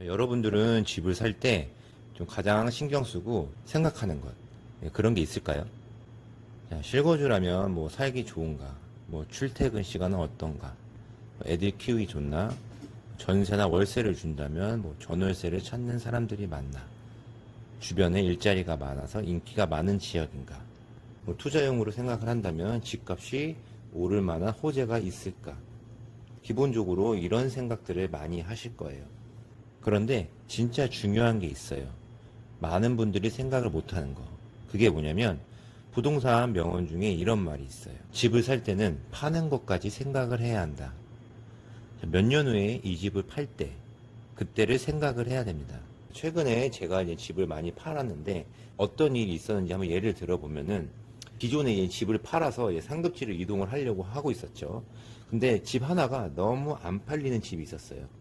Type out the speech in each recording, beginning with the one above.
여러분들은 집을 살 때 좀 가장 신경 쓰고 생각하는 것 예, 그런 게 있을까요? 자, 실거주라면 뭐 살기 좋은가, 뭐 출퇴근 시간은 어떤가, 뭐 애들 키우기 좋나, 전세나 월세를 준다면 뭐 전월세를 찾는 사람들이 많나, 주변에 일자리가 많아서 인기가 많은 지역인가, 뭐 투자용으로 생각을 한다면 집값이 오를 만한 호재가 있을까. 기본적으로 이런 생각들을 많이 하실 거예요. 그런데 진짜 중요한 게 있어요. 많은 분들이 생각을 못 하는 거. 그게 뭐냐면 부동산 명언 중에 이런 말이 있어요. 집을 살 때는 파는 것까지 생각을 해야 한다. 몇 년 후에 이 집을 팔 때, 그때를 생각을 해야 됩니다. 최근에 제가 이제 집을 많이 팔았는데 어떤 일이 있었는지 한번 예를 들어보면은 기존에 이 집을 팔아서 이제 상급지로 이동을 하려고 하고 있었죠. 근데 집 하나가 너무 안 팔리는 집이 있었어요.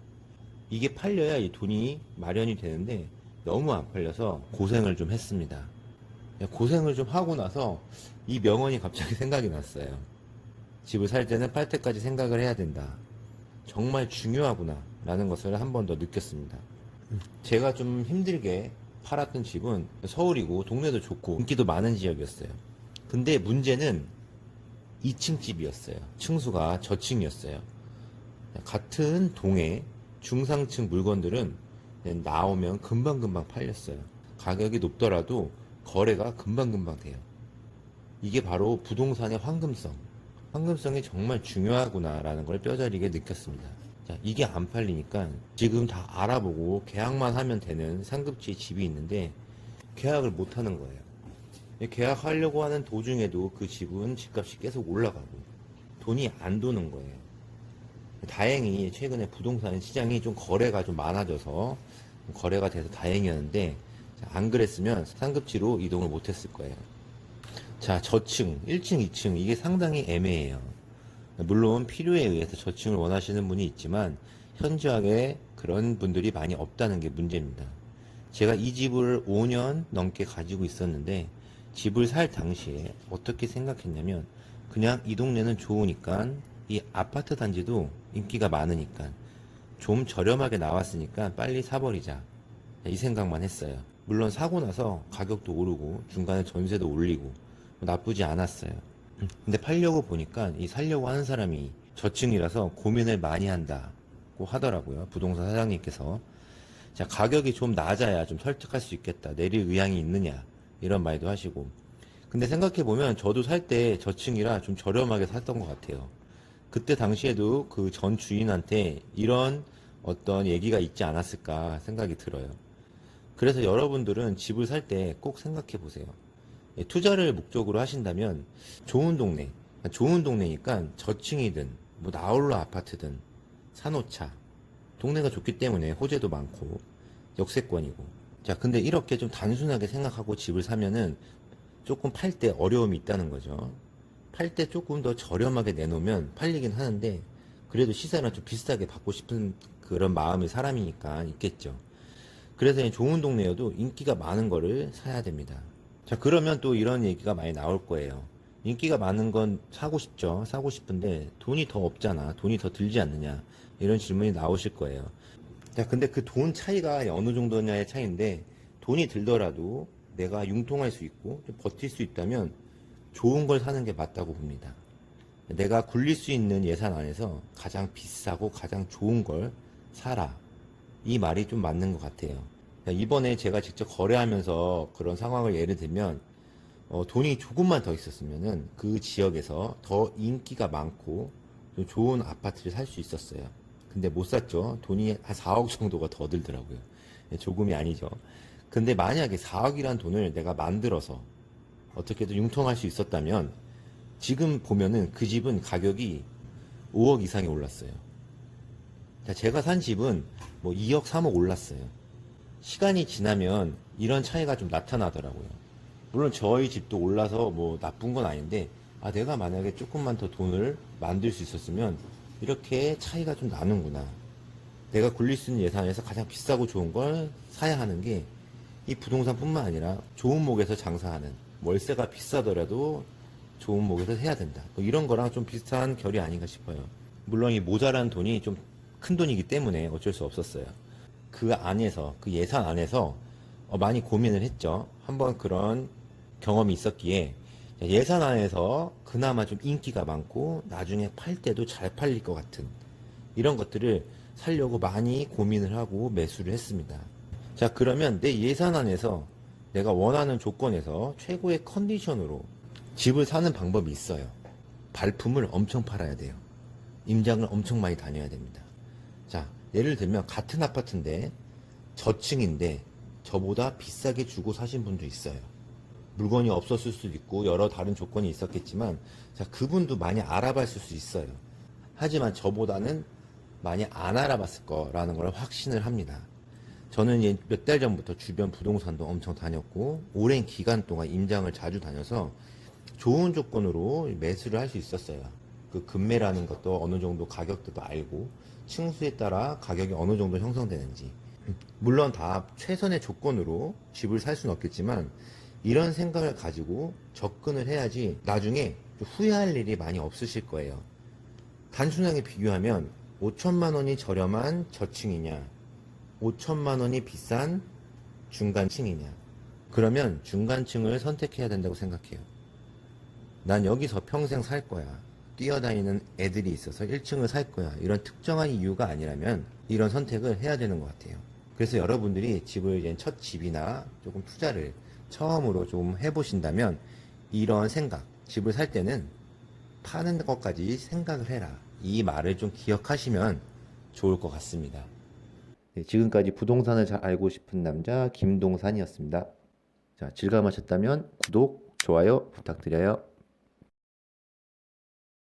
이게 팔려야 이 돈이 마련이 되는데 너무 안 팔려서 고생을 좀 했습니다. 고생을 좀 하고 나서 이 명언이 갑자기 생각이 났어요. 집을 살 때는 팔 때까지 생각을 해야 된다. 정말 중요하구나. 라는 것을 한 번 더 느꼈습니다. 제가 좀 힘들게 팔았던 집은 서울이고 동네도 좋고 인기도 많은 지역이었어요. 근데 문제는 2층 집이었어요. 층수가 저층이었어요. 같은 동에 중상층 물건들은 나오면 금방금방 팔렸어요. 가격이 높더라도 거래가 금방금방 돼요. 이게 바로 부동산의 황금성. 황금성이 정말 중요하구나라는 걸 뼈저리게 느꼈습니다. 자, 이게 안 팔리니까 지금 다 알아보고 계약만 하면 되는 상급지에 집이 있는데 계약을 못 하는 거예요. 계약하려고 하는 도중에도 그 집은 집값이 계속 올라가고 돈이 안 도는 거예요. 다행히 최근에 부동산 시장이 좀 거래가 좀 많아져서 거래가 돼서 다행이었는데 안 그랬으면 상급지로 이동을 못 했을 거예요. 자, 저층, 1층, 2층 이게 상당히 애매해요. 물론 필요에 의해서 저층을 원하시는 분이 있지만 현저하게 그런 분들이 많이 없다는 게 문제입니다. 제가 이 집을 5년 넘게 가지고 있었는데 집을 살 당시에 어떻게 생각했냐면 그냥 이 동네는 좋으니까 이 아파트 단지도 인기가 많으니까 좀 저렴하게 나왔으니까 빨리 사버리자 이 생각만 했어요. 물론 사고 나서 가격도 오르고 중간에 전세도 올리고 나쁘지 않았어요. 근데 팔려고 보니까 이 살려고 하는 사람이 저층이라서 고민을 많이 한다고 하더라고요. 부동산 사장님께서. 자, 가격이 좀 낮아야 좀 설득할 수 있겠다. 내릴 의향이 있느냐. 이런 말도 하시고. 근데 생각해보면 저도 살 때 저층이라 좀 저렴하게 샀던 것 같아요. 그때 당시에도 그 전 주인한테 이런 어떤 얘기가 있지 않았을까 생각이 들어요. 그래서 여러분들은 집을 살 때 꼭 생각해 보세요. 예, 투자를 목적으로 하신다면 좋은 동네, 좋은 동네니까 저층이든 뭐 나홀로 아파트든 산호차, 동네가 좋기 때문에 호재도 많고 역세권이고. 자, 근데 이렇게 좀 단순하게 생각하고 집을 사면은 조금 팔 때 어려움이 있다는 거죠. 팔 때 조금 더 저렴하게 내놓으면 팔리긴 하는데 그래도 시세는 좀 비슷하게 받고 싶은 그런 마음이 사람이니까 있겠죠. 그래서 이 좋은 동네여도 인기가 많은 거를 사야 됩니다. 자, 그러면 또 이런 얘기가 많이 나올 거예요. 인기가 많은 건 사고 싶죠. 사고 싶은데 돈이 더 없잖아. 돈이 더 들지 않느냐. 이런 질문이 나오실 거예요. 자, 근데 그 돈 차이가 어느 정도냐의 차이인데 돈이 들더라도 내가 융통할 수 있고 좀 버틸 수 있다면 좋은 걸 사는 게 맞다고 봅니다. 내가 굴릴 수 있는 예산 안에서 가장 비싸고 가장 좋은 걸 사라. 이 말이 좀 맞는 것 같아요. 이번에 제가 직접 거래하면서 그런 상황을 예를 들면 어, 돈이 조금만 더 있었으면은 그 지역에서 더 인기가 많고 좀 좋은 아파트를 살 수 있었어요. 근데 못 샀죠. 돈이 한 4억 정도가 더 들더라고요. 예, 조금이 아니죠. 근데 만약에 4억이란 돈을 내가 만들어서 어떻게든 융통할 수 있었다면 지금 보면은 그 집은 가격이 5억 이상이 올랐어요. 자, 제가 산 집은 뭐 2억, 3억 올랐어요. 시간이 지나면 이런 차이가 좀 나타나더라고요. 물론 저희 집도 올라서 뭐 나쁜 건 아닌데, 아, 내가 만약에 조금만 더 돈을 만들 수 있었으면 이렇게 차이가 좀 나는구나. 내가 굴릴 수 있는 예산에서 가장 비싸고 좋은 걸 사야 하는 게 이 부동산뿐만 아니라 좋은 목에서 장사하는 월세가 비싸더라도 좋은 목에서 해야 된다. 뭐 이런 거랑 좀 비슷한 결이 아닌가 싶어요. 물론 이 모자란 돈이 좀 큰 돈이기 때문에 어쩔 수 없었어요. 그 안에서, 그 예산 안에서 어, 많이 고민을 했죠. 한번 그런 경험이 있었기에 예산 안에서 그나마 좀 인기가 많고 나중에 팔 때도 잘 팔릴 것 같은 이런 것들을 살려고 많이 고민을 하고 매수를 했습니다. 자, 그러면 내 예산 안에서 내가 원하는 조건에서 최고의 컨디션으로 집을 사는 방법이 있어요. 발품을 엄청 팔아야 돼요. 임장을 엄청 많이 다녀야 됩니다. 자, 예를 들면 같은 아파트인데 저층인데 저보다 비싸게 주고 사신 분도 있어요. 물건이 없었을 수도 있고 여러 다른 조건이 있었겠지만 자, 그분도 많이 알아봤을 수 있어요. 하지만 저보다는 많이 안 알아봤을 거라는 걸 확신을 합니다. 저는 몇달 전부터 주변 부동산도 엄청 다녔고 오랜 기간 동안 임장을 자주 다녀서 좋은 조건으로 매수를 할 수 있었어요. 그 금매라는 것도 어느 정도 가격대도 알고 층수에 따라 가격이 어느 정도 형성되는지 물론 다 최선의 조건으로 집을 살 수는 없겠지만 이런 생각을 가지고 접근을 해야지 나중에 후회할 일이 많이 없으실 거예요. 단순하게 비교하면 5천만 원이 저렴한 저층이냐 5천만 원이 비싼 중간층이냐 그러면 중간층을 선택해야 된다고 생각해요. 난 여기서 평생 살 거야. 뛰어다니는 애들이 있어서 1층을 살 거야. 이런 특정한 이유가 아니라면 이런 선택을 해야 되는 것 같아요. 그래서 여러분들이 집을 이제 첫 집이나 조금 투자를 처음으로 좀 해보신다면 이런 생각, 집을 살 때는 파는 것까지 생각을 해라. 이 말을 좀 기억하시면 좋을 것 같습니다. 네, 지금까지 부동산을 잘 알고 싶은 남자 김동산이었습니다. 자, 즐거움하셨다면 구독, 좋아요 부탁드려요.